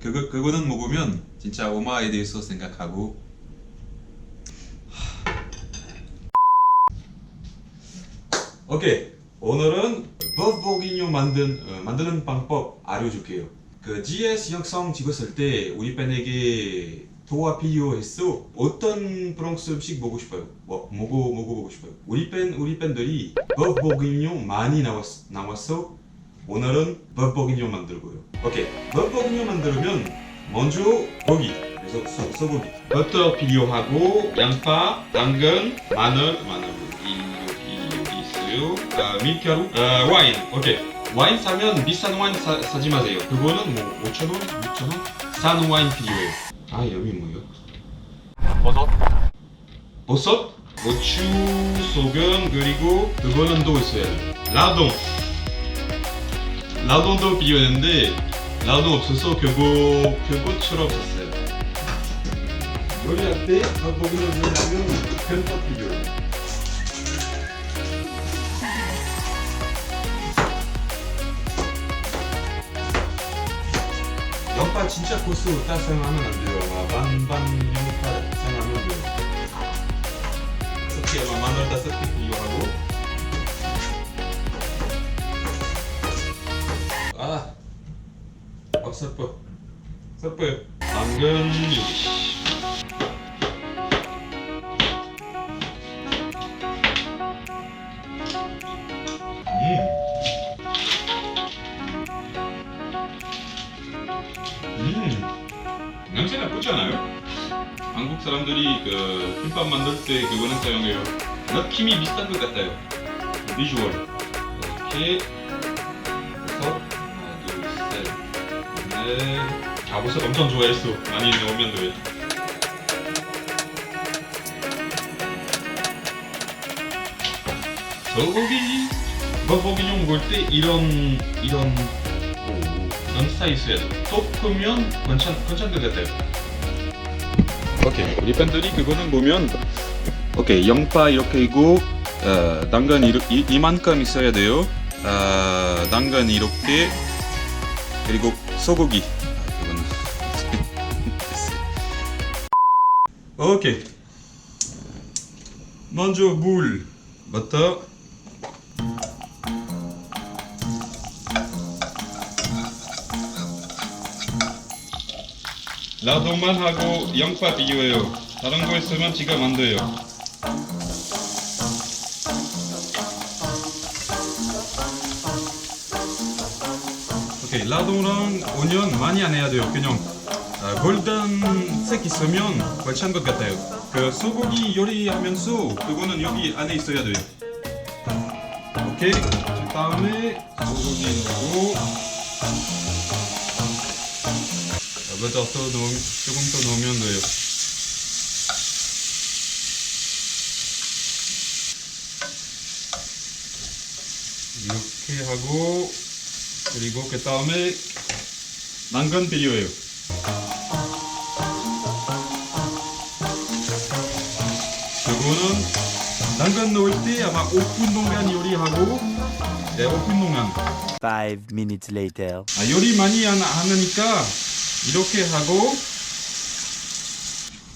그거 그거는 먹으면 진짜 엄마에 대해서 생각하고 오케이 오늘은 버보기뇨 만든 어, 만드는 방법 알려줄게요. 그 GS 영상 찍었을 때 우리 팬에게 도와 필요했어. 어떤 프랑스 음식 먹고 싶어요? 뭐 먹어 먹어보고 싶어요. 우리 팬 우리 팬들이 버보기뇨 많이 나왔 나왔어. 오늘은 버보기뇨 만들고요. 오케이 버보기뇨 만들면 먼저 고기 그래서 소, 소고기 버터 필요하고 양파, 당근, 마늘 마늘 이 여기 있어요. 아, 밀가루, 아, 와인. 오케이. 와인 사면 비싼 와인 사, 사지 마세요. 그거는 뭐 5천 원, 6천 원. 싼 와인 필요해요. 아 여기 뭐요? 버섯? 버섯, 고추, 소금 그리고 그거는 또 있어야 돼. 라동. 라동도 필요했는데 라동 없어서 그거 그거처럼 샀어요. 요리할 때 거기는 왜냐면 편법 필요해. 양파 진짜 고수 딱 사용하면 안 돼요. 아마 반반 양파 사용하면 돼요. 다섯 개 아마 마늘 다섯 개 필요하고. 어 섞어, 섞어요. 당근. 음, 냄새 나쁘지 않아요? 한국 사람들이 그 김밥 만들 때 그거는 사용해요. 느낌이 비슷한 것 같아요. 비주얼. 이렇게 넷. 아 버섯 엄청 좋아했어. 많이 넣으면 돼. 소고기 버거기용 먹을 때 이런 이런 오, 이런 있어야 돼. 섞으면 괜찮 괜찮은 것 같아요. 오케이 우리 팬들이 그거는 보면 오케이 양파 이렇게 있고 어, 당근 이르, 이, 이만큼 있어야 돼요. 어, 당근 이렇게 그리고 소고기. 오케이 먼저 물 버터 라동만 하고 양파 비교해요. 다른 거 있으면 안 돼요. 오케이, 라동랑 오니언 많이 안 해야 돼요. 그냥 아, 골든색 있으면 괜찮은 것 같아요. 그 소고기 요리하면서 그거는 여기 안에 있어야 돼요. 오케이, 그 다음에 소고기 넣고 여기다 또 넣으, 조금 더 넣으면 돼요. 이렇게 하고 그리고 그 다음에 당근 필요해요. 그거는 당근 넣을 때 아마 5분 동안 요리하고 네, 5분 동안 Five minutes later. 아, 요리 많이 안 하니까 이렇게 하고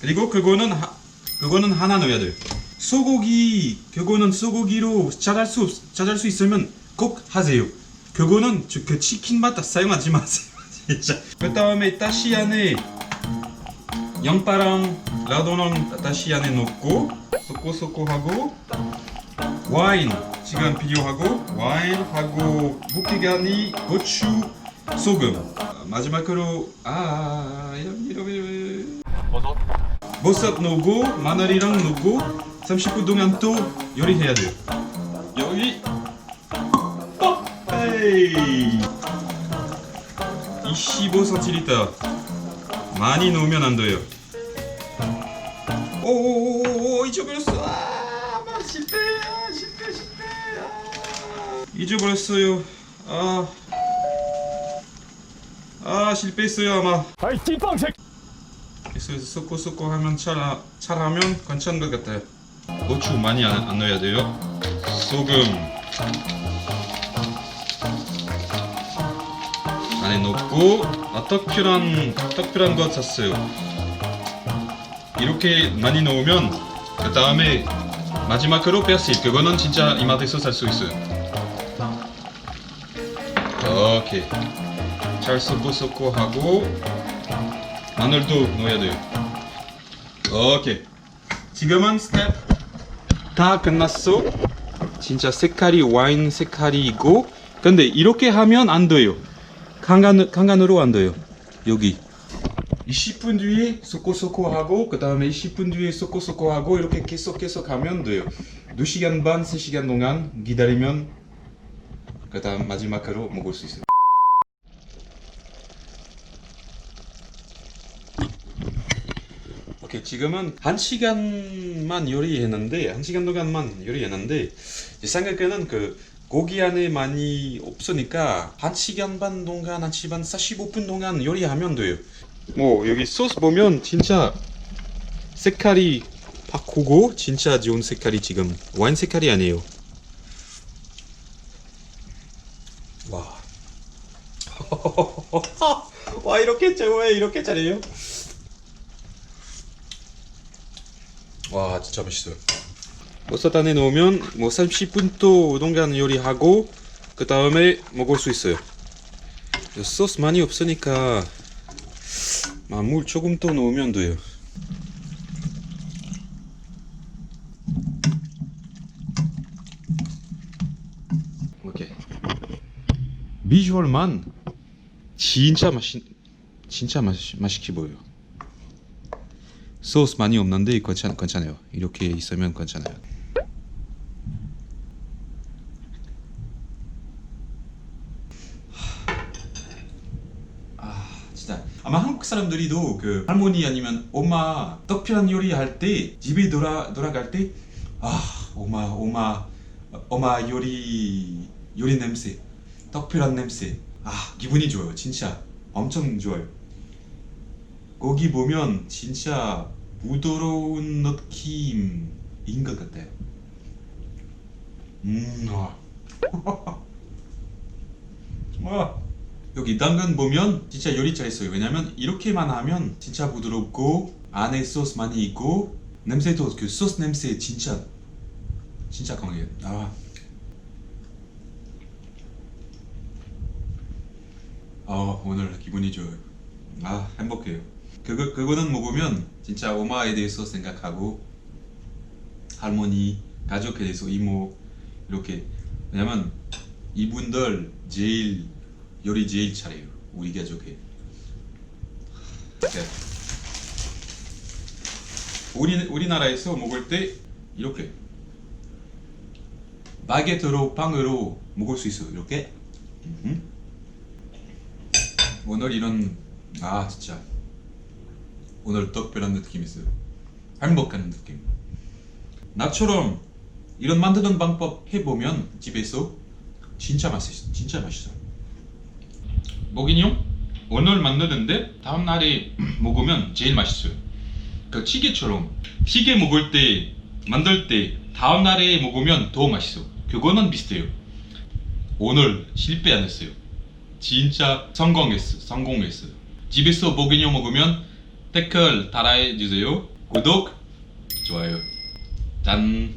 그리고 그거는 하, 그거는 하나 넣어야 돼요. 소고기 그거는 소고기로 잘할 수 없- 잘할 수 있으면 꼭 하세요. 그거는 저- 그 치킨 맛 사용하지 마세요. 진짜. 그 다음에 다시 안에 양파랑 라도랑 다시 안에 넣고 섞고 섞고 하고 와인 지금 필요하고 와인하고 무기간이 고추 소금 아, 마지막으로 아 이런 이런 이런 버섯? 버섯 넣고 마늘이랑 넣고 30분 동안 또 요리해야 돼요 여기 어 에이 25cm 많이 넣으면 안 돼요. 오오오오 잊어버렸어. 아아 실패 실패. 아. 잊어버렸어요. 아. 아, 실패했어요 아마. 아이 찐빵 새끼! 그래서 섞고 섞고 하면 잘, 잘하면 괜찮은 것 같아요. 고추 많이 안, 안 넣어야 돼요. 소금 안에 넣고 아, 특별한 특별한 거 샀어요. 이렇게 많이 넣으면 그 다음에 마지막으로 베sil 그거는 진짜 이마트에서 살 수 있어요. 오케이 잘 섞고 섞고 하고 마늘도 넣어야 돼요. 오케이 지금은 스텝 다 끝났어. 진짜 색깔이 와인 색깔이고 근데 이렇게 하면 안 돼요. 강간 강간으로 안 돼요. 여기 20분 뒤에 섞고 하고 그 다음에 20분 뒤에 섞고 하고 이렇게 계속 계속 하면 돼요. 2시간 반, 3시간 동안 기다리면 그 다음 마지막으로 먹을 수 있어요. 오케이 지금은 한 시간만 요리했는데 한 시간 동안만 요리했는데 제 생각에는 그 고기 안에 많이 없으니까 한 시간 반 동안 한 시간 45분 동안 요리하면 돼요. 뭐 여기 소스 보면 진짜 색깔이 바꾸고 진짜 좋은 색깔이 지금 와인 색깔이 아니에요. 와. 와 이렇게 좋아해 이렇게 잘해요. 와 진짜 맛있어요. 버섯 안에 넣으면 뭐 30분 또 동안 요리하고 그 다음에 먹을 수 있어요. 소스 많이 없으니까 아, 물 조금 더 넣으면 돼요. 오케이. 비주얼만 진짜 맛있 진짜 맛 맛있게 보여요. 소스 많이 없는데 괜찮 괜찮아요. 이렇게 있으면 괜찮아요. 아 진짜 아마 한국 사람들이도 그 할머니 아니면 엄마 특별한 요리 할 때 집에 돌아 돌아갈 때 아 엄마 엄마 엄마 요리 요리 냄새 특별한 냄새 아 기분이 좋아요 진짜 엄청 좋아요 거기 보면 진짜 부드러운 느낌인 것 같아요 음 와. 와. 여기 당근 보면 진짜 요리 잘했어요. 왜냐면 이렇게만 하면 진짜 부드럽고 안에 소스 많이 있고 냄새도 그 소스 냄새 진짜 진짜 강해요. 아. 아 오늘 기분이 좋아요. 아 행복해요. 그거 그거는 먹으면 진짜 엄마에 대해서 생각하고 할머니 가족에 대해서 이모 이렇게 왜냐면 이분들 제일 요리 제일 잘해요. 우리 가족에 네. 우리 우리나라에서 먹을 때 이렇게. 바게트로 빵으로 먹을 수 있어요. 이렇게. 음. 오늘 이런 아 진짜. 오늘 특별한 느낌 있어요. 행복한 느낌. 나처럼 이런 만드는 방법 해보면 집에서 진짜 맛있어 진짜 맛있어 먹인용 오늘 만드는데 다음 날에 먹으면 제일 맛있어요. 그 찌개처럼 찌개 먹을 때 만들 때 다음 날에 먹으면 더 맛있어. 그거는 비슷해요. 오늘 실패 안 했어요. 진짜 성공했어 성공했어. 집에서 먹인용 먹으면 댓글 달아주세요. 구독 좋아요. 짠